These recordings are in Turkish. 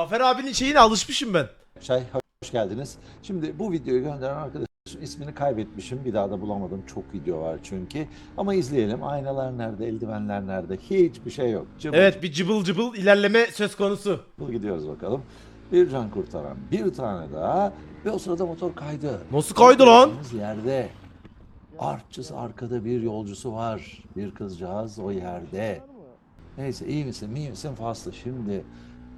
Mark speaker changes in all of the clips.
Speaker 1: Zafer abinin şeyine alışmışım ben.
Speaker 2: Çay hoş geldiniz. Şimdi bu videoyu gönderen arkadaşın ismini kaybetmişim. Bir daha da bulamadım. Çok video var çünkü. Ama izleyelim. Aynalar nerede, eldivenler nerede? Hiçbir şey yok. Cıvıl
Speaker 1: Evet bir cıbıl cıbıl ilerleme söz konusu.
Speaker 2: cıvıl gidiyoruz bakalım. Bir can kurtaran bir tane daha ve o sırada motor kaydı.
Speaker 1: Nasıl kaydı lan?
Speaker 2: Motorumuz yerde. Artçısı arkada bir yolcusu var. Bir kızcağız o yerde. Neyse iyi misin iyi misin faslı. Şimdi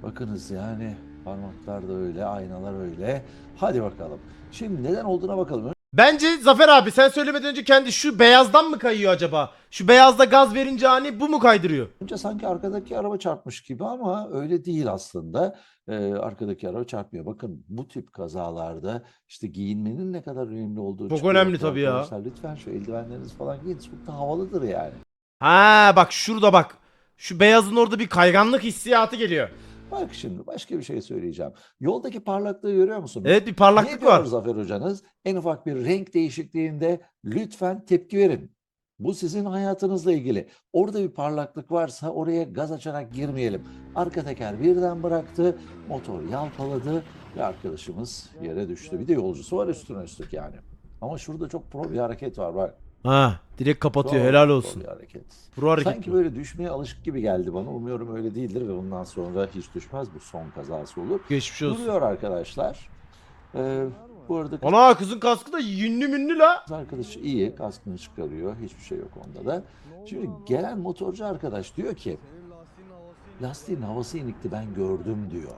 Speaker 2: bakınız yani parmaklar da öyle aynalar öyle. Hadi bakalım. Şimdi neden olduğuna bakalım.
Speaker 1: Bence Zafer abi sen söylemeden önce kendi şu beyazdan mı kayıyor acaba? Şu beyazda gaz verince hani bu mu kaydırıyor?
Speaker 2: Önce sanki arkadaki araba çarpmış gibi ama öyle değil aslında. Ee, arkadaki araba çarpmıyor. Bakın bu tip kazalarda işte giyinmenin ne kadar önemli olduğu
Speaker 1: Çok
Speaker 2: çıkıyor
Speaker 1: önemli tabii ya.
Speaker 2: arkadaşlar. Lütfen şu eldivenleriniz falan giyin. Çok da havalıdır yani.
Speaker 1: Ha bak şurada bak. Şu beyazın orada bir kayganlık hissiyatı geliyor.
Speaker 2: Bak şimdi başka bir şey söyleyeceğim. Yoldaki parlaklığı görüyor musunuz?
Speaker 1: Evet bir
Speaker 2: Ne
Speaker 1: parlaklık
Speaker 2: diyor
Speaker 1: var.
Speaker 2: Zafer hocanız? En ufak bir renk değişikliğinde lütfen tepki verin. Bu sizin hayatınızla ilgili. Orada bir parlaklık varsa oraya gaz açarak girmeyelim. Arka teker birden bıraktı, motor yalpaladı ve arkadaşımız yere düştü. Bir de yolcusu var üstüne üstlük yani. Ama şurada çok pro bir hareket var bak.
Speaker 1: Ha direkt kapatıyor
Speaker 2: Çok
Speaker 1: helal olsun.
Speaker 2: bir hareket.
Speaker 1: Pro hareket
Speaker 2: Sanki
Speaker 1: bu.
Speaker 2: böyle düşmeye alışık gibi geldi bana. Umuyorum öyle değildir ve bundan sonra hiç düşmez. Bu son kazası olur.
Speaker 1: Geçmiş olsun.
Speaker 2: Duruyor arkadaşlar. Ee, bu arada kız
Speaker 1: Ana kızın kaskı da yünlü münlü la.
Speaker 2: arkadaşı iyi. Kaskını çıkarıyor. Hiçbir şey yok onda da. Şimdi gelen motorcu arkadaş diyor ki lastiğin havası inikti ben gördüm diyor.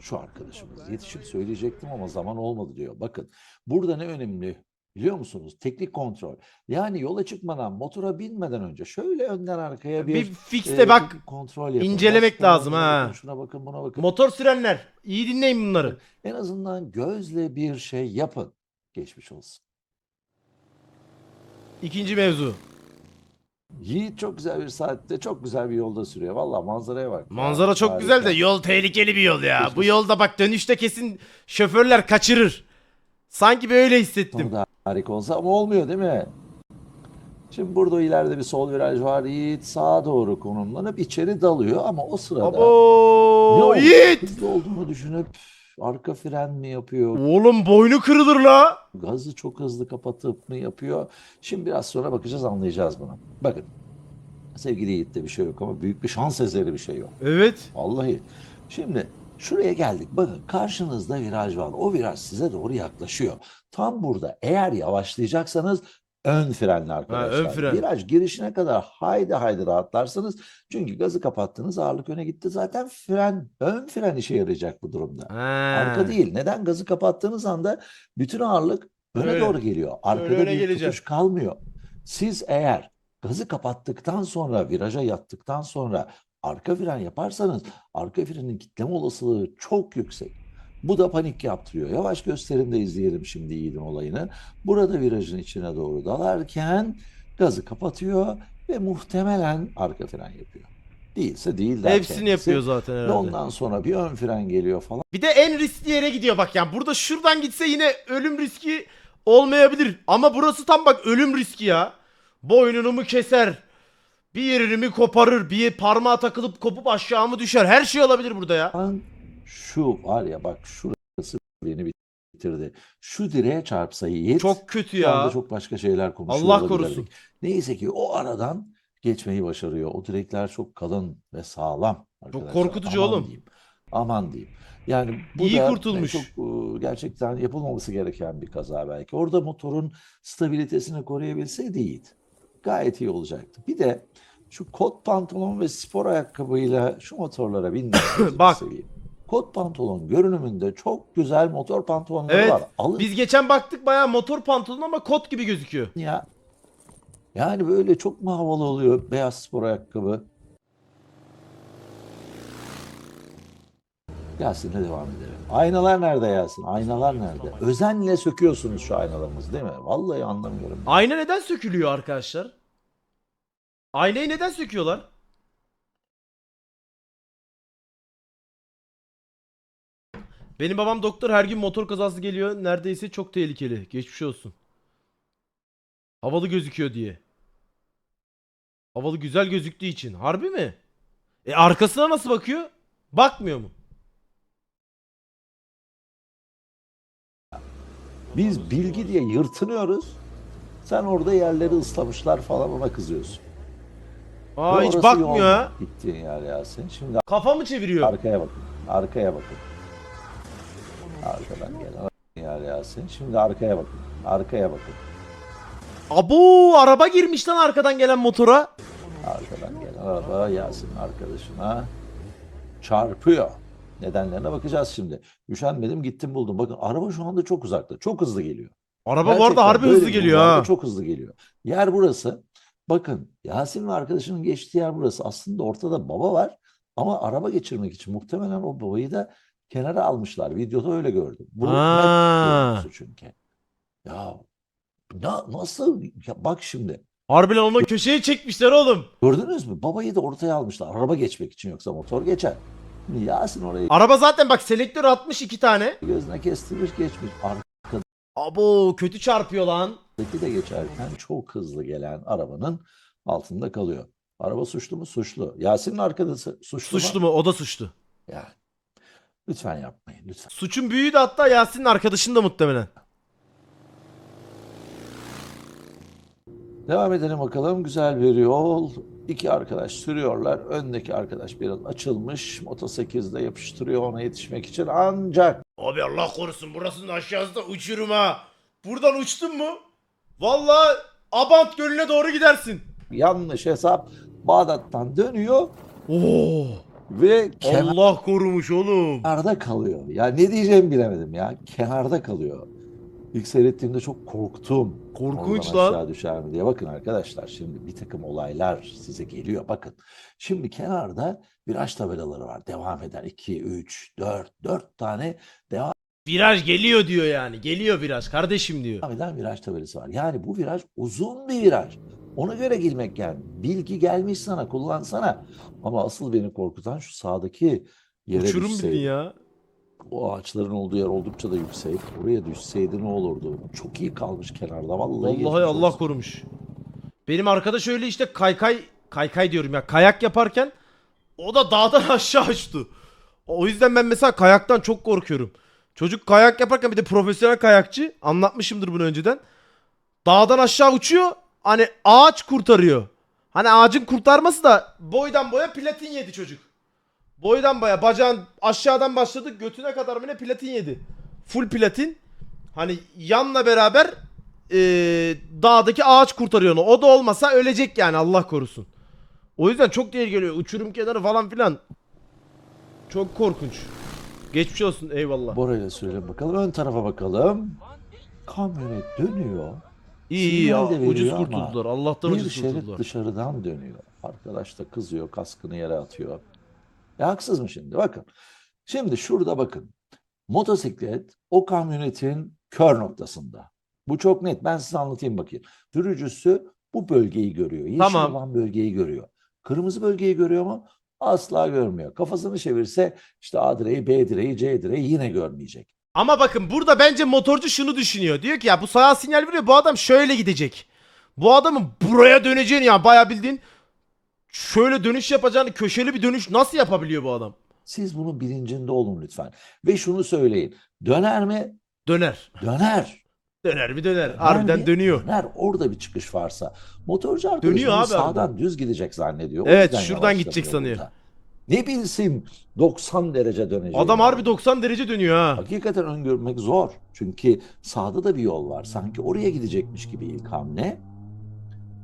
Speaker 2: Şu arkadaşımız. Yetişip söyleyecektim ama zaman olmadı diyor. Bakın burada ne önemli biliyor musunuz? Teknik kontrol. Yani yola çıkmadan motora binmeden önce şöyle önden arkaya bir,
Speaker 1: Bir
Speaker 2: e,
Speaker 1: fixte bak.
Speaker 2: kontrol yapın.
Speaker 1: incelemek
Speaker 2: Lastiklerine
Speaker 1: lazım ha.
Speaker 2: bakın, Şuna bakın buna bakın.
Speaker 1: Motor sürenler. iyi dinleyin bunları.
Speaker 2: En azından gözle bir şey yapın. Geçmiş olsun.
Speaker 1: İkinci mevzu.
Speaker 2: Yiğit çok güzel bir saatte çok güzel bir yolda sürüyor. Valla manzaraya bak.
Speaker 1: Manzara çok
Speaker 2: Harika.
Speaker 1: güzel de yol tehlikeli bir yol ya. Bu
Speaker 2: Geçmiş.
Speaker 1: yolda bak dönüşte kesin şoförler kaçırır. Sanki böyle hissettim.
Speaker 2: Sonu da harika olsa ama olmuyor değil mi? Şimdi burada ileride bir sol viraj var. Yiğit sağa doğru konumlanıp içeri dalıyor ama o sırada
Speaker 1: Abo
Speaker 2: yol
Speaker 1: Yiğit.
Speaker 2: olduğunu düşünüp arka fren mi yapıyor?
Speaker 1: Oğlum boynu kırılır la.
Speaker 2: Gazı çok hızlı kapatıp mı yapıyor? Şimdi biraz sonra bakacağız anlayacağız bunu. Bakın sevgili Yiğit'te bir şey yok ama büyük bir şans eseri bir şey yok.
Speaker 1: Evet.
Speaker 2: Vallahi. Şimdi şuraya geldik. Bakın karşınızda viraj var. O viraj size doğru yaklaşıyor. Tam burada eğer yavaşlayacaksanız ön frenle arkadaşlar.
Speaker 1: ön fren.
Speaker 2: Viraj girişine kadar haydi haydi rahatlarsınız. Çünkü gazı kapattınız ağırlık öne gitti. Zaten fren, ön fren işe yarayacak bu durumda.
Speaker 1: Ha.
Speaker 2: Arka değil. Neden? Gazı kapattığınız anda bütün ağırlık öne
Speaker 1: Öyle.
Speaker 2: doğru geliyor. Arkada
Speaker 1: öne
Speaker 2: bir
Speaker 1: gelecek.
Speaker 2: tutuş kalmıyor. Siz eğer gazı kapattıktan sonra, viraja yattıktan sonra arka fren yaparsanız arka frenin kitleme olasılığı çok yüksek. Bu da panik yaptırıyor. Yavaş gösterimde izleyelim şimdi Yiğit'in olayını. Burada virajın içine doğru dalarken gazı kapatıyor ve muhtemelen arka fren yapıyor. Değilse değil der
Speaker 1: Hepsini
Speaker 2: kendisi.
Speaker 1: yapıyor zaten
Speaker 2: Ve
Speaker 1: herhalde.
Speaker 2: ondan sonra bir ön fren geliyor falan.
Speaker 1: Bir de en riskli yere gidiyor bak yani. Burada şuradan gitse yine ölüm riski olmayabilir. Ama burası tam bak ölüm riski ya. Boynunu mu keser? Bir yerini mi koparır? Bir parmağı takılıp kopup aşağı mı düşer? Her şey olabilir burada ya.
Speaker 2: Şu var ya bak şurası beni bitirdi. Şu direğe çarpsa Yiğit.
Speaker 1: Çok kötü
Speaker 2: şu anda
Speaker 1: ya.
Speaker 2: çok başka şeyler konuşuyor
Speaker 1: Allah
Speaker 2: olabilirdik.
Speaker 1: korusun.
Speaker 2: Neyse ki o aradan geçmeyi başarıyor. O direkler çok kalın ve sağlam. arkadaşlar.
Speaker 1: korkutucu
Speaker 2: Aman
Speaker 1: oğlum.
Speaker 2: Diyeyim. Aman diyeyim. Yani bu
Speaker 1: İyi
Speaker 2: da
Speaker 1: kurtulmuş.
Speaker 2: çok e, gerçekten yapılmaması gereken bir kaza belki. Orada motorun stabilitesini koruyabilseydi Yiğit gayet iyi olacaktı. Bir de şu kot pantolon ve spor ayakkabıyla şu motorlara binmeyi
Speaker 1: Bak.
Speaker 2: seveyim. Kot pantolon görünümünde çok güzel motor pantolonları
Speaker 1: Evet,
Speaker 2: var. Alın
Speaker 1: Biz geçen baktık bayağı motor pantolon ama kot gibi gözüküyor.
Speaker 2: ya. Yani böyle çok mu havalı oluyor beyaz spor ayakkabı? Yasin'le devam edelim. Aynalar nerede Yasin? Aynalar nerede? Özenle söküyorsunuz şu aynalarınızı değil mi? Vallahi anlamıyorum.
Speaker 1: Ayna neden sökülüyor arkadaşlar? Aynayı neden söküyorlar? Benim babam doktor her gün motor kazası geliyor. Neredeyse çok tehlikeli. Geçmiş olsun. Havalı gözüküyor diye. Havalı güzel gözüktüğü için. Harbi mi? E arkasına nasıl bakıyor? Bakmıyor mu?
Speaker 2: Biz bilgi diye yırtınıyoruz. Sen orada yerleri ıslamışlar falan ona kızıyorsun.
Speaker 1: Aa
Speaker 2: Ve
Speaker 1: hiç
Speaker 2: orası
Speaker 1: bakmıyor ha.
Speaker 2: Gittiğin yer Yasin. Şimdi
Speaker 1: Kafa mı çeviriyor?
Speaker 2: arkaya bakın. Arkaya bakın. Arkadan gelen yer Yasin. Şimdi arkaya bakın. Arkaya bakın.
Speaker 1: Abo araba girmiş lan arkadan gelen motora.
Speaker 2: Arkadan gelen araba Yasin arkadaşına çarpıyor. Nedenlerine bakacağız şimdi. Üşenmedim gittim buldum. Bakın araba şu anda çok uzakta. Çok hızlı geliyor.
Speaker 1: Araba bu arada
Speaker 2: Gerçekten
Speaker 1: harbi
Speaker 2: böyle
Speaker 1: hızlı geliyor ha.
Speaker 2: Çok hızlı geliyor. Yer burası. Bakın Yasin ve arkadaşının geçtiği yer burası. Aslında ortada baba var. Ama araba geçirmek için muhtemelen o babayı da kenara almışlar. Videoda öyle gördüm. Bu net çünkü. Ya na, nasıl? Ya bak şimdi.
Speaker 1: Harbiden onu köşeye çekmişler oğlum.
Speaker 2: Gördünüz mü? Babayı da ortaya almışlar. Araba geçmek için yoksa motor geçer. Yasin orayı
Speaker 1: Araba zaten bak selektör atmış iki tane.
Speaker 2: gözüne kestirmiş geçmiş.
Speaker 1: Abo kötü çarpıyor lan.
Speaker 2: Arkadaki de geçerken çok hızlı gelen arabanın altında kalıyor. Araba suçlu mu? Suçlu. Yasin'in arkadaşı suçlu mu?
Speaker 1: Suçlu mu? O da suçlu.
Speaker 2: Yani. Lütfen yapmayın lütfen.
Speaker 1: Suçun büyüğü de hatta Yasin'in arkadaşın da muhtemelen.
Speaker 2: Devam edelim bakalım. Güzel bir yol. İki arkadaş sürüyorlar. Öndeki arkadaş biraz açılmış. Moto 8'de yapıştırıyor ona yetişmek için. Ancak
Speaker 1: Abi Allah korusun burasının aşağısı da uçurum ha. Buradan uçtun mu? Vallahi Abant Gölü'ne doğru gidersin.
Speaker 2: yanlış hesap Bağdat'tan dönüyor
Speaker 1: Oo.
Speaker 2: ve
Speaker 1: Allah korumuş oğlum.
Speaker 2: kenarda kalıyor. Ya ne diyeceğimi bilemedim ya. Kenarda kalıyor. İlk seyrettiğimde çok korktum.
Speaker 1: Korkunç lan.
Speaker 2: aşağı düşer mi diye. Bakın arkadaşlar şimdi bir takım olaylar size geliyor. Bakın şimdi kenarda viraj tabelaları var. Devam eden 2, 3, 4, 4 tane devam
Speaker 1: Viraj geliyor diyor yani. Geliyor viraj kardeşim diyor.
Speaker 2: eden viraj tabelası var. Yani bu viraj uzun bir viraj. Ona göre girmek yani. Bilgi gelmiş sana kullansana. Ama asıl beni korkutan şu sağdaki yere
Speaker 1: Uçurum
Speaker 2: düşseydi.
Speaker 1: bildin ya.
Speaker 2: O ağaçların olduğu yer oldukça da yüksek. Oraya düşseydi ne olurdu? Çok iyi kalmış kenarda. Vallahi, geçmiş
Speaker 1: Vallahi Allah
Speaker 2: olsun.
Speaker 1: korumuş. Benim arkadaş öyle işte kaykay kaykay diyorum ya kayak yaparken o da dağdan aşağı uçtu. O yüzden ben mesela kayaktan çok korkuyorum. Çocuk kayak yaparken bir de profesyonel kayakçı anlatmışımdır bunu önceden. Dağdan aşağı uçuyor. Hani ağaç kurtarıyor. Hani ağacın kurtarması da boydan boya platin yedi çocuk. Boydan boya bacağın aşağıdan başladı götüne kadar mı ne platin yedi. Full platin. Hani yanla beraber eee, dağdaki ağaç kurtarıyor onu. O da olmasa ölecek yani Allah korusun. O yüzden çok tehlikeli. Uçurum kenarı falan filan. Çok korkunç. Geçmiş olsun eyvallah.
Speaker 2: Bora ile sürelim bakalım. Ön tarafa bakalım. Kamyonet dönüyor.
Speaker 1: İyi iyi
Speaker 2: sinyal de
Speaker 1: ya, ucuz
Speaker 2: veriyor ama
Speaker 1: kurtuldular. Allah'tan
Speaker 2: Bir
Speaker 1: ucuz
Speaker 2: şerit
Speaker 1: kurtuldular.
Speaker 2: dışarıdan dönüyor. Arkadaş da kızıyor, kaskını yere atıyor. Ya haksız mı şimdi? Bakın. Şimdi şurada bakın. Motosiklet o kamyonetin kör noktasında. Bu çok net. Ben size anlatayım bakayım. Sürücüsü bu bölgeyi görüyor. Yeşil
Speaker 1: Tamam.
Speaker 2: olan bölgeyi görüyor. Kırmızı bölgeyi görüyor mu? Asla görmüyor. Kafasını çevirse işte A direği, B direği, C direği yine görmeyecek.
Speaker 1: Ama bakın burada bence motorcu şunu düşünüyor. Diyor ki ya bu sağa sinyal veriyor bu adam şöyle gidecek. Bu adamın buraya döneceğini ya bayağı bildiğin şöyle dönüş yapacağını köşeli bir dönüş nasıl yapabiliyor bu adam?
Speaker 2: Siz bunun bilincinde olun lütfen. Ve şunu söyleyin. Döner mi?
Speaker 1: Döner.
Speaker 2: Döner.
Speaker 1: Döner mi döner.
Speaker 2: Döner
Speaker 1: Harbiden
Speaker 2: mi?
Speaker 1: dönüyor.
Speaker 2: Döner. Orada bir çıkış varsa. Motorcu arkadaşımız
Speaker 1: Dönüyor abi
Speaker 2: sağdan düz gidecek zannediyor. O
Speaker 1: Evet, şuradan gidecek sanıyor.
Speaker 2: burada. Ne bilsin 90 derece döneceğini.
Speaker 1: Adam harbi 90 derece dönüyor ha.
Speaker 2: Hakikaten öngörmek zor. Çünkü sağda da bir yol var. Sanki oraya gidecekmiş gibi ilk hamle.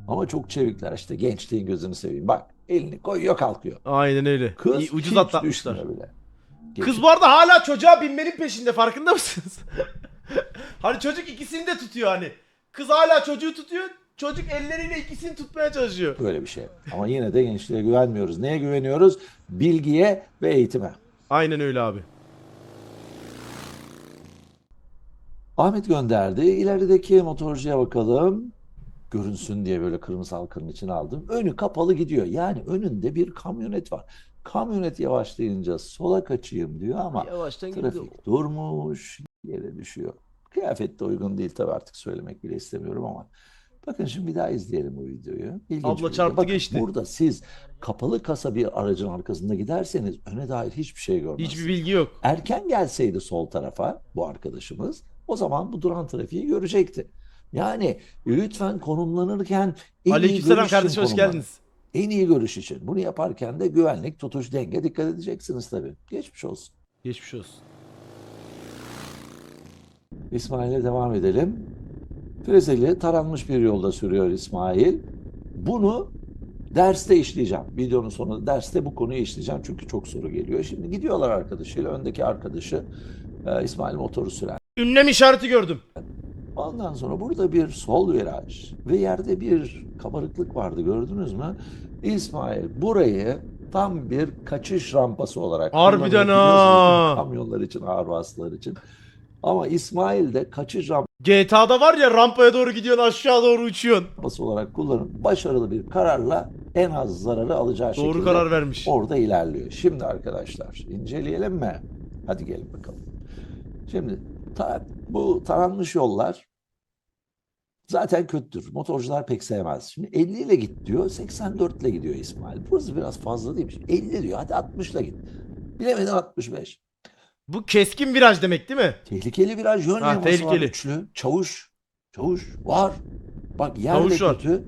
Speaker 2: Ama çok çevikler işte gençliğin gözünü seveyim. Bak elini koyuyor kalkıyor.
Speaker 1: Aynen öyle.
Speaker 2: Kız
Speaker 1: İyi, ucuz
Speaker 2: hiç
Speaker 1: atlatmışlar.
Speaker 2: düşmüyor bile.
Speaker 1: Kız bu arada hala çocuğa binmenin peşinde farkında mısınız? hani çocuk ikisini de tutuyor hani. Kız hala çocuğu tutuyor. Çocuk elleriyle ikisini tutmaya çalışıyor.
Speaker 2: Böyle bir şey. Ama yine de gençliğe güvenmiyoruz. Neye güveniyoruz? Bilgiye ve eğitime.
Speaker 1: Aynen öyle abi.
Speaker 2: Ahmet gönderdi. İlerideki motorcuya bakalım. Görünsün diye böyle kırmızı halkanın içine aldım. Önü kapalı gidiyor. Yani önünde bir kamyonet var. Kamyonet yavaşlayınca sola kaçayım diyor ama
Speaker 1: Yavaştan gidiyor.
Speaker 2: trafik durmuş, yere düşüyor. Kıyafet de uygun değil tabii artık söylemek bile istemiyorum ama. Bakın şimdi bir daha izleyelim bu videoyu. İlginç
Speaker 1: Abla
Speaker 2: video.
Speaker 1: çarptı
Speaker 2: Bakın
Speaker 1: geçti.
Speaker 2: Burada siz kapalı kasa bir aracın arkasında giderseniz öne dair hiçbir şey görmezsiniz.
Speaker 1: Hiçbir bilgi yok.
Speaker 2: Erken gelseydi sol tarafa bu arkadaşımız O zaman bu duran trafiği görecekti. Yani lütfen konumlanırken en
Speaker 1: Aleykümselam kardeşim hoş
Speaker 2: konumlanın.
Speaker 1: geldiniz.
Speaker 2: En iyi görüş için. Bunu yaparken de güvenlik, tutuş, denge dikkat edeceksiniz tabii. Geçmiş olsun.
Speaker 1: Geçmiş olsun.
Speaker 2: İsmail'e devam edelim. Frezeli taranmış bir yolda sürüyor İsmail. Bunu derste işleyeceğim. Videonun sonunda derste bu konuyu işleyeceğim çünkü çok soru geliyor. Şimdi gidiyorlar arkadaşıyla. Öndeki arkadaşı e, İsmail motoru süren.
Speaker 1: Ünlem işareti gördüm.
Speaker 2: Ondan sonra burada bir sol viraj ve yerde bir kabarıklık vardı gördünüz mü? İsmail burayı tam bir kaçış rampası olarak
Speaker 1: Harbiden ha.
Speaker 2: Kamyonlar için, ağır vasıtalar için. Ama İsmail de kaçış
Speaker 1: GTA'da var ya rampaya doğru gidiyorsun aşağı doğru uçuyorsun.
Speaker 2: rampası olarak kullanıp başarılı bir kararla en az zararı alacağı
Speaker 1: Doğru
Speaker 2: şekilde
Speaker 1: karar vermiş.
Speaker 2: orada ilerliyor. Şimdi arkadaşlar inceleyelim mi? Hadi gelin bakalım. Şimdi ta- bu taranmış yollar zaten kötüdür. Motorcular pek sevmez. Şimdi 50 ile git diyor, 84 ile gidiyor İsmail. Burası biraz fazla değilmiş. 50 diyor, hadi 60 ile git. Bilemedin 65.
Speaker 1: Bu keskin viraj demek değil mi?
Speaker 2: Tehlikeli viraj yön
Speaker 1: Ha,
Speaker 2: yaması var
Speaker 1: tehlikeli.
Speaker 2: güçlü. Çavuş. Çavuş var. Bak yer
Speaker 1: Çavuş
Speaker 2: de
Speaker 1: var.
Speaker 2: kötü.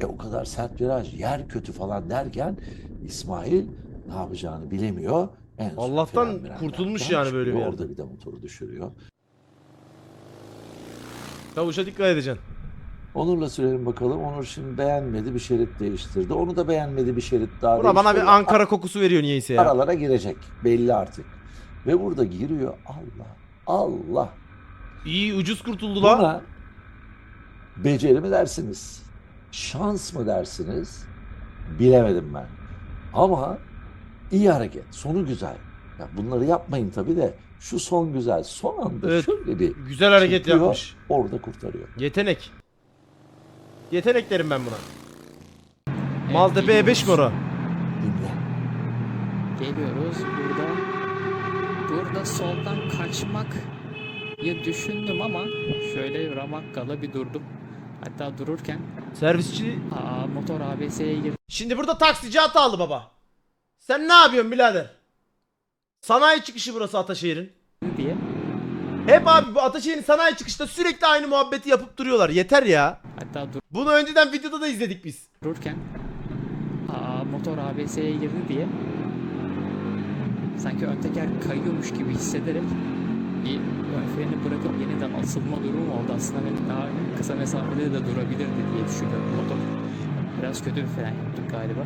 Speaker 2: E o kadar sert viraj, yer kötü falan derken İsmail ne yapacağını bilemiyor. En
Speaker 1: Allah'tan
Speaker 2: fren
Speaker 1: kurtulmuş yani böyle bir yerde.
Speaker 2: Orada bir de motoru düşürüyor.
Speaker 1: Kavuşa dikkat edeceksin.
Speaker 2: Onur'la sürelim bakalım. Onur şimdi beğenmedi bir şerit değiştirdi. Onu da beğenmedi bir şerit daha
Speaker 1: Buna bana
Speaker 2: değiştirdi.
Speaker 1: bir Ankara kokusu veriyor niyeyse ya.
Speaker 2: Aralara girecek. Belli artık. Ve burada giriyor. Allah. Allah.
Speaker 1: İyi ucuz kurtuldu la.
Speaker 2: Buna beceri mi dersiniz? Şans mı dersiniz? Bilemedim ben. Ama iyi hareket. Sonu güzel. Ya bunları yapmayın tabii de şu son güzel. Son anda
Speaker 1: Evet.
Speaker 2: şöyle bir
Speaker 1: Güzel hareket
Speaker 2: çıkıyor,
Speaker 1: yapmış.
Speaker 2: Orada kurtarıyor.
Speaker 1: Yetenek. Yetenek derim ben buna. Maltepe E5 mi ora?
Speaker 2: Dinle.
Speaker 3: Geliyoruz burada. Burada soldan kaçmak ya düşündüm ama şöyle ramakkala bir durdum. Hatta dururken
Speaker 1: Servisçi.
Speaker 3: aa, motor ABS'ye girdi
Speaker 1: Şimdi burada taksici hatalı baba. Sen ne yapıyorsun birader? Sanayi çıkışı burası Ataşehir'in.
Speaker 3: diye.
Speaker 1: Hep abi bu Ataşehir'in sanayi çıkışta sürekli aynı muhabbeti yapıp duruyorlar. Yeter ya.
Speaker 3: Hatta
Speaker 1: Bunu önceden videoda da izledik biz.
Speaker 3: dururken aa, motor ABS'ye girdi diye sanki ön teker kayıyormuş gibi hissederek bir ön freni bırakıp yeniden asılma durumu oldu. Aslında benim daha kısa mesafede de durabilirdi diye düşünüyorum motor. Biraz kötü bir fren yaptık galiba.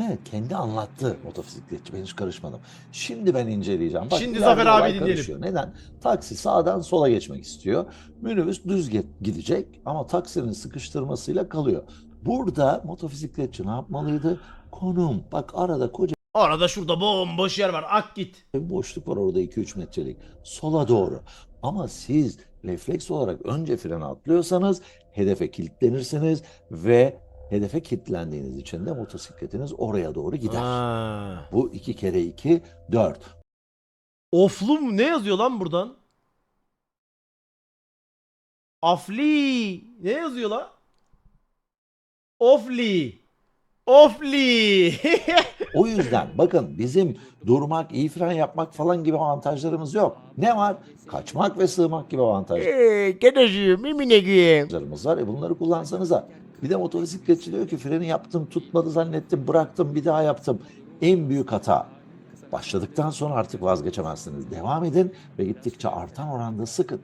Speaker 2: Evet kendi anlattı motosikletçi. Ben hiç karışmadım. Şimdi ben inceleyeceğim. Bak,
Speaker 1: Şimdi Zafer abi dinleyelim.
Speaker 2: karışıyor. Neden? Taksi sağdan sola geçmek istiyor. Minibüs düz gidecek ama taksinin sıkıştırmasıyla kalıyor. Burada motosikletçi ne yapmalıydı? Konum. Bak arada koca
Speaker 1: Arada şurada bomboş yer var. Ak git.
Speaker 2: bir boşluk var orada 2-3 metrelik. Sola doğru. Ama siz refleks olarak önce frene atlıyorsanız hedefe kilitlenirsiniz ve hedefe kilitlendiğiniz için de motosikletiniz oraya doğru gider.
Speaker 1: Ha.
Speaker 2: Bu iki kere iki dört.
Speaker 1: Oflu mu? Ne yazıyor lan buradan? Afli. Ne yazıyor lan? Ofli. Ofli.
Speaker 2: O yüzden bakın bizim durmak, iyi fren yapmak falan gibi avantajlarımız yok. Ne var? Kaçmak ve sığmak gibi avantajlarımız
Speaker 1: Eee geneciğim, mimineciğim.
Speaker 2: var. E bunları kullansanız da. Bir de motosikletçi diyor ki freni yaptım, tutmadı zannettim, bıraktım, bir daha yaptım. En büyük hata. Başladıktan sonra artık vazgeçemezsiniz. Devam edin ve gittikçe artan oranda sıkın.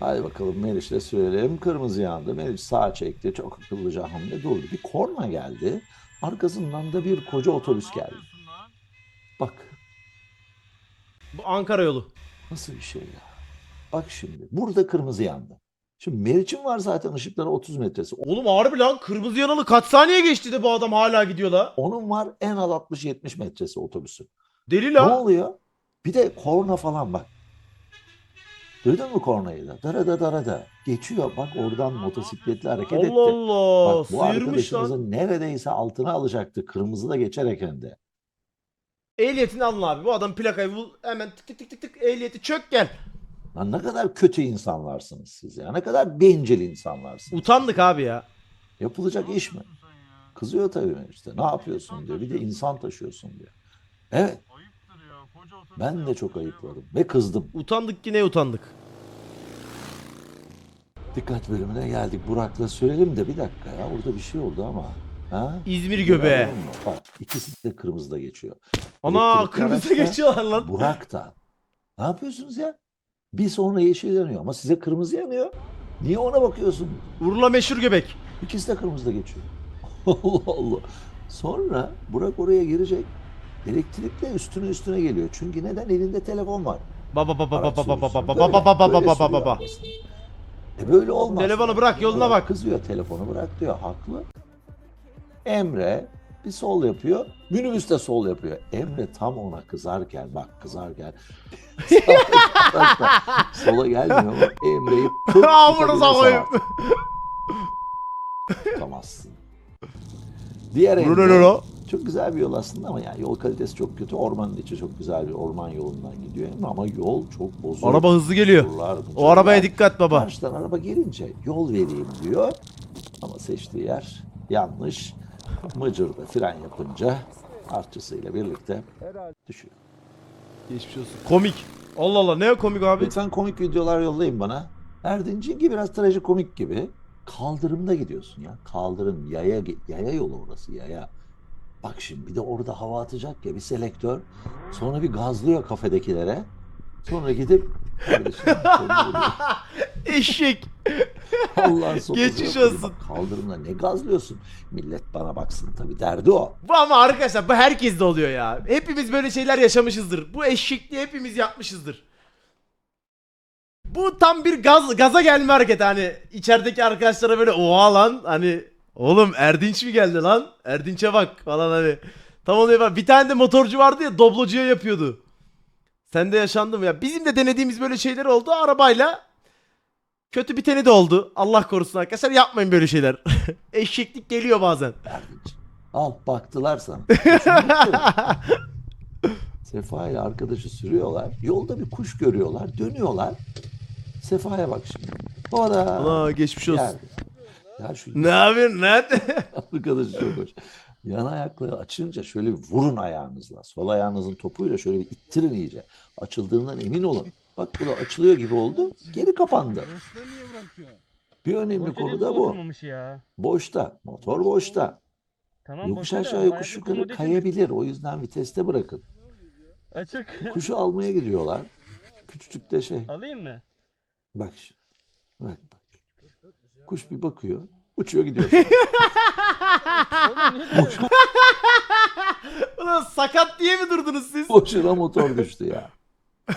Speaker 2: Hadi bakalım Meriç'le sürelim. Kırmızı yandı. Meriç sağa çekti. Çok akıllıca hamle durdu. Bir korna geldi. Arkasından da bir koca otobüs geldi. Bak
Speaker 1: Bu Ankara yolu.
Speaker 2: nasıl bir şey ya. Bak şimdi burada kırmızı yandı. Şimdi Meriç'in var zaten ışıkları 30 metresi.
Speaker 1: Oğlum harbi lan kırmızı yanalı kaç saniye geçti de bu adam hala gidiyor la.
Speaker 2: Onun var en az 60-70 metresi otobüsün.
Speaker 1: Deli
Speaker 2: Ne
Speaker 1: la.
Speaker 2: oluyor? Bir de korna falan bak. Duydun mu kornayı da? Dara da dara da. Geçiyor. Bak oradan motosikletli hareket etti.
Speaker 1: Allah Allah.
Speaker 2: Bak bu
Speaker 1: Sıyırmış lan.
Speaker 2: arkadaşımızın neredeyse altına alacaktı. Kırmızı da geçerek hem de.
Speaker 1: Ehliyetini alın abi. Bu adam plakayı bul. Hemen tık tık tık tık tık ehliyeti çök gel.
Speaker 2: Lan ne kadar kötü insanlarsınız siz ya. Ne kadar bencil insanlarsınız.
Speaker 1: Utandık abi ya.
Speaker 2: Yapılacak iş mi? Kızıyor tabii işte. Ne yapıyorsun diyor. Bir de insan taşıyorsun diyor. Evet. Ben de çok ayıpladım ve kızdım.
Speaker 1: Utandık ki ne utandık.
Speaker 2: Dikkat bölümüne geldik. Burak'la sürelim de bir dakika ya. Orada bir şey oldu ama. Ha?
Speaker 1: İzmir göbeği.
Speaker 2: Bak ikisi de kırmızıda geçiyor.
Speaker 1: Ana
Speaker 2: Elektrikli
Speaker 1: kırmızı
Speaker 2: araçta
Speaker 1: geçiyorlar lan.
Speaker 2: Burak da. Ne yapıyorsunuz ya? Bir sonra yeşil yanıyor ama size kırmızı yanıyor. Niye ona bakıyorsun?
Speaker 1: Urla meşhur göbek.
Speaker 2: İkisi de kırmızıda geçiyor. Allah Allah. Sonra Burak oraya girecek. Elektrikle üstüne üstüne geliyor. Çünkü neden? Elinde telefon var.
Speaker 1: Baba baba baba baba baba baba baba baba baba baba.
Speaker 2: E böyle olmaz.
Speaker 1: Telefonu bırak, yoluna bak.
Speaker 2: Kızıyor telefonu bırak diyor. Haklı. Emre bir sol yapıyor. Minibüs de sol yapıyor. Emre tam ona kızarken bak kızarken sola gelmiyor ama Emre'yi
Speaker 1: Amınıza koyayım.
Speaker 2: tutamazsın. Diğer Emre çok güzel bir yol aslında ama yani yol kalitesi çok kötü. Ormanın içi çok güzel bir orman yolundan gidiyor ama yol çok bozuk.
Speaker 1: Araba hızlı geliyor.
Speaker 2: Turlar,
Speaker 1: O arabaya dikkat baba.
Speaker 2: Karşıdan araba gelince yol vereyim diyor. Ama seçtiği yer yanlış. Mıcırda fren yapınca artçısıyla birlikte düşüyor.
Speaker 1: Geçmiş olsun. Komik. Allah Allah ne komik abi?
Speaker 2: Lütfen komik videolar yollayın bana. Erdinç'inki biraz trajikomik gibi. Kaldırımda gidiyorsun ya. Kaldırım, yaya, yaya yolu orası yaya. Bak şimdi bir de orada hava atacak ya bir selektör. Sonra bir gazlıyor kafedekilere. Sonra gidip.
Speaker 1: Eşek.
Speaker 2: Allah'ın sopası
Speaker 1: Geçmiş olsun.
Speaker 2: Bak Kaldırımda ne gazlıyorsun? Millet bana baksın tabii derdi o.
Speaker 1: Bu ama arkadaşlar bu herkeste oluyor ya. Hepimiz böyle şeyler yaşamışızdır. Bu eşekliği hepimiz yapmışızdır. Bu tam bir gaz gaza gelme hareketi hani içerideki arkadaşlara böyle oha lan hani oğlum Erdinç mi geldi lan? Erdinç'e bak falan hani. Tam oluyor bak. Bir tane de motorcu vardı ya doblocuya yapıyordu. Sende yaşandı mı ya? Bizim de denediğimiz böyle şeyler oldu arabayla. Kötü biteni de oldu. Allah korusun arkadaşlar yapmayın böyle şeyler. Eşeklik geliyor bazen.
Speaker 2: Al baktılar sana. Sefa ile arkadaşı sürüyorlar. Yolda bir kuş görüyorlar. Dönüyorlar. Sefa'ya bak şimdi. O da
Speaker 1: Aa geçmiş olsun.
Speaker 2: geldi. Ya şu
Speaker 1: Ne yapıyorsun? Nerede?
Speaker 2: arkadaşı çok hoş. Yan ayakları açınca şöyle bir vurun ayağınızla. Sol ayağınızın topuyla şöyle bir ittirin iyice. Açıldığından emin olun. Bak bu da açılıyor gibi oldu. Geri kapandı. Bir önemli konu da bu.
Speaker 4: Ya.
Speaker 2: Boşta. Motor boşta.
Speaker 4: Tamam
Speaker 2: Yokuş aşağı yokuş yukarı kayabilir. O yüzden viteste bırakın.
Speaker 4: Açık.
Speaker 2: Kuşu almaya gidiyorlar. Küçücük de şey.
Speaker 4: Alayım mı?
Speaker 2: Bak şimdi. Bak bak. Kuş bir bakıyor. Uçuyor gidiyor.
Speaker 1: Ulan sakat diye mi durdunuz siz?
Speaker 2: Boşuna motor düştü ya.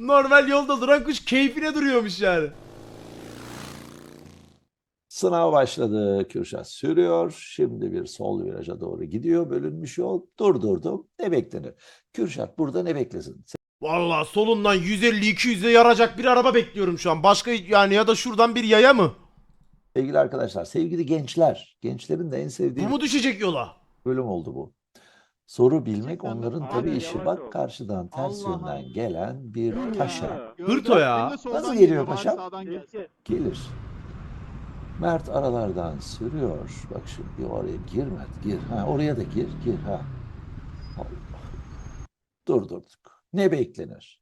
Speaker 1: Normal yolda duran kuş keyfine duruyormuş yani.
Speaker 2: Sınav başladı. Kürşat sürüyor. Şimdi bir sol viraja doğru gidiyor. Bölünmüş yol. Durdurdum. Ne beklenir? Kürşat burada ne beklesin?
Speaker 1: Vallahi solundan 150-200'e yaracak bir araba bekliyorum şu an. Başka yani ya da şuradan bir yaya mı?
Speaker 2: Sevgili arkadaşlar, sevgili gençler. Gençlerin de en
Speaker 1: Bu
Speaker 2: sevdiği
Speaker 1: mu düşecek yola?
Speaker 2: bölüm oldu bu. Soru bilmek
Speaker 5: Gerçekten
Speaker 2: onların
Speaker 5: Abi,
Speaker 2: tabii
Speaker 5: yavaş
Speaker 2: işi. Bak
Speaker 5: ol.
Speaker 2: karşıdan ters
Speaker 5: Allah
Speaker 2: yönden gelen bir paşa
Speaker 1: Hırto ya.
Speaker 2: Nasıl geliyor paşam? Gelir. Mert aralardan sürüyor. Bak şimdi oraya gir Mert gir. Ha, oraya da gir gir ha. Allah. Durdurduk. Ne beklenir?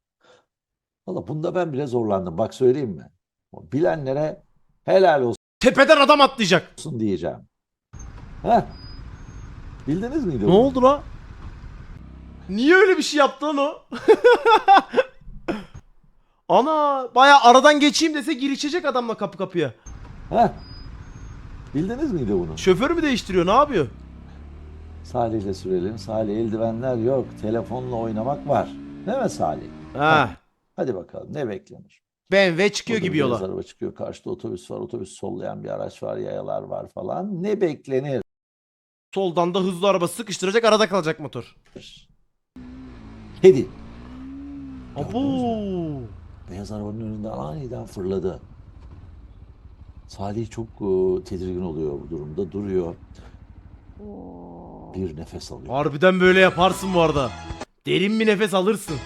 Speaker 2: Valla bunda ben bile zorlandım. Bak söyleyeyim mi? Bilenlere helal
Speaker 1: Tepeden adam atlayacak.
Speaker 2: olsun diyeceğim. Ha? Bildiniz miydi
Speaker 1: Ne
Speaker 2: bunu?
Speaker 1: oldu la? Niye öyle bir şey yaptı lan o? Ana baya aradan geçeyim dese girişecek adamla kapı kapıya.
Speaker 2: Ha? Bildiniz miydi bunu?
Speaker 1: Şoför mü değiştiriyor ne yapıyor?
Speaker 2: Salih ile sürelim. Salih eldivenler yok. Telefonla oynamak var. Değil mi Salih?
Speaker 1: Ha.
Speaker 2: Hadi bakalım ne beklenir?
Speaker 1: BMW çıkıyor
Speaker 2: Orada
Speaker 1: gibi yola.
Speaker 2: araba çıkıyor. Karşıda otobüs var. Otobüs sollayan bir araç var. Yayalar var falan. Ne beklenir?
Speaker 1: Soldan da hızlı araba sıkıştıracak arada kalacak motor.
Speaker 2: Kedi.
Speaker 1: Abo.
Speaker 2: Beyaz arabanın önünden aniden fırladı. Salih çok e, tedirgin oluyor bu durumda. Duruyor. Bir nefes alıyor.
Speaker 1: Harbiden böyle yaparsın bu arada. Derin bir nefes alırsın.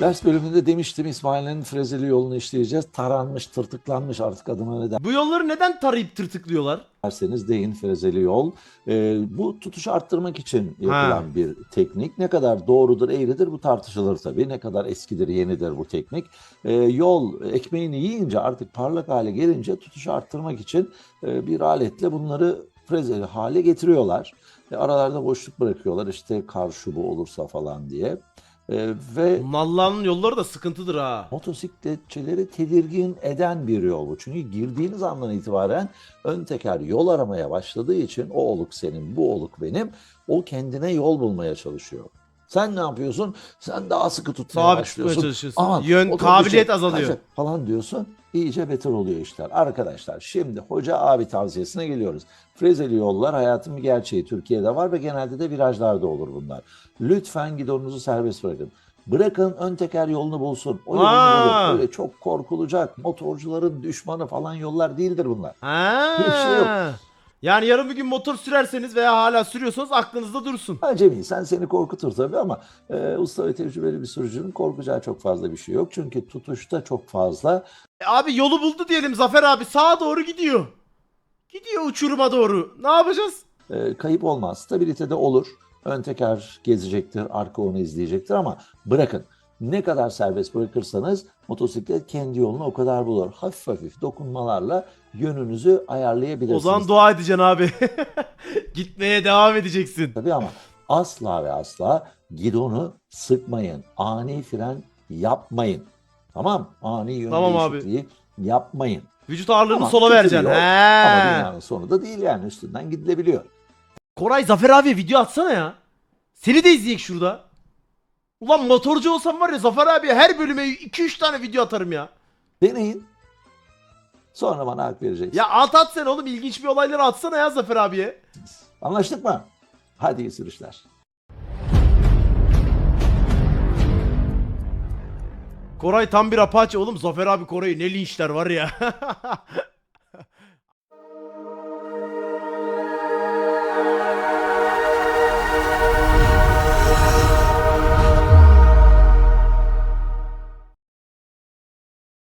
Speaker 2: Ders bölümünde demiştim İsmail'in frezeli yolunu işleyeceğiz. Taranmış, tırtıklanmış artık adına ne
Speaker 1: Bu yolları neden tarayıp tırtıklıyorlar?
Speaker 2: derseniz deyin frezeli yol. Ee, bu tutuşu arttırmak için yapılan
Speaker 1: Ha.
Speaker 2: bir teknik. Ne kadar doğrudur, eğridir bu tartışılır tabii. Ne kadar eskidir, yenidir bu teknik. Ee, yol ekmeğini yiyince artık parlak hale gelince tutuşu arttırmak için e, bir aletle bunları frezeli hale getiriyorlar. E, aralarda boşluk bırakıyorlar işte kar şubu olursa falan diye. E, ve
Speaker 1: Nallanın yolları da sıkıntıdır ha.
Speaker 2: motosikletçileri tedirgin eden bir yol bu. Çünkü girdiğiniz andan itibaren ön teker yol aramaya başladığı için o oluk senin, bu oluk benim. O kendine yol bulmaya çalışıyor. Sen ne yapıyorsun? Sen daha sıkı tutmaya
Speaker 1: Sabit
Speaker 2: başlıyorsun.
Speaker 1: çalışıyorsun.
Speaker 2: Aman,
Speaker 1: Yön, kabiliyet azalıyor.
Speaker 2: kaçacak falan diyorsun. İyice beter oluyor işler. Arkadaşlar şimdi hoca abi tavsiyesine geliyoruz. Frezeli yollar hayatın bir gerçeği. Türkiye'de var ve genelde de virajlarda olur bunlar. Lütfen gidonunuzu serbest bırakın. Bırakın ön teker yolunu bulsun. O yolunu
Speaker 1: Aa.
Speaker 2: bulur. Öyle çok korkulacak. Motorcuların düşmanı falan yollar değildir bunlar.
Speaker 1: Ha.
Speaker 2: Hiçbir şey yok.
Speaker 1: Yani yarın bir gün motor sürerseniz veya hala sürüyorsanız aklınızda dursun.
Speaker 2: Acemi sen seni korkutur tabii ama e, usta ve tecrübeli bir sürücünün korkacağı çok fazla bir şey yok. Çünkü tutuşta çok fazla
Speaker 1: E abi yolu buldu diyelim Zafer abi sağa doğru gidiyor. Gidiyor uçuruma doğru. Ne yapacağız?
Speaker 2: e, kayıp olmaz. Stabilitede olur. Ön teker gezecektir, arka onu izleyecektir ama bırakın. Ne kadar serbest bırakırsanız motosiklet kendi yolunu o kadar bulur. Hafif hafif dokunmalarla yönünüzü ayarlayabilirsiniz.
Speaker 1: O zaman dua edeceksin abi. Gitmeye devam edeceksin.
Speaker 2: Tabii ama asla ve asla gidonu sıkmayın. Ani fren yapmayın. Tamam Ani yön
Speaker 1: Tamam abi.
Speaker 2: değişikliği yapmayın.
Speaker 1: Vücut ağırlığını
Speaker 2: Ama
Speaker 1: sola vereceksin.
Speaker 2: yol.
Speaker 1: He.
Speaker 2: Ama dünyanın sonu da değil yani üstünden gidilebiliyor.
Speaker 1: Koray Zafer abi video atsana ya. Seni de izleyek şurada. Ulan motorcu olsam var ya Zafer abi her bölüme 2-3 tane video atarım ya.
Speaker 2: Deneyin. Sonra bana hak vereceksiniz.
Speaker 1: Ya at at sen oğlum ilginç bir olayları atsana ya Zafer abiye.
Speaker 2: Anlaştık mı? Hadi iyi sürüşler.
Speaker 1: Koray tam bir apache oğlum Zafer abi Koray'ı ne linçler var ya.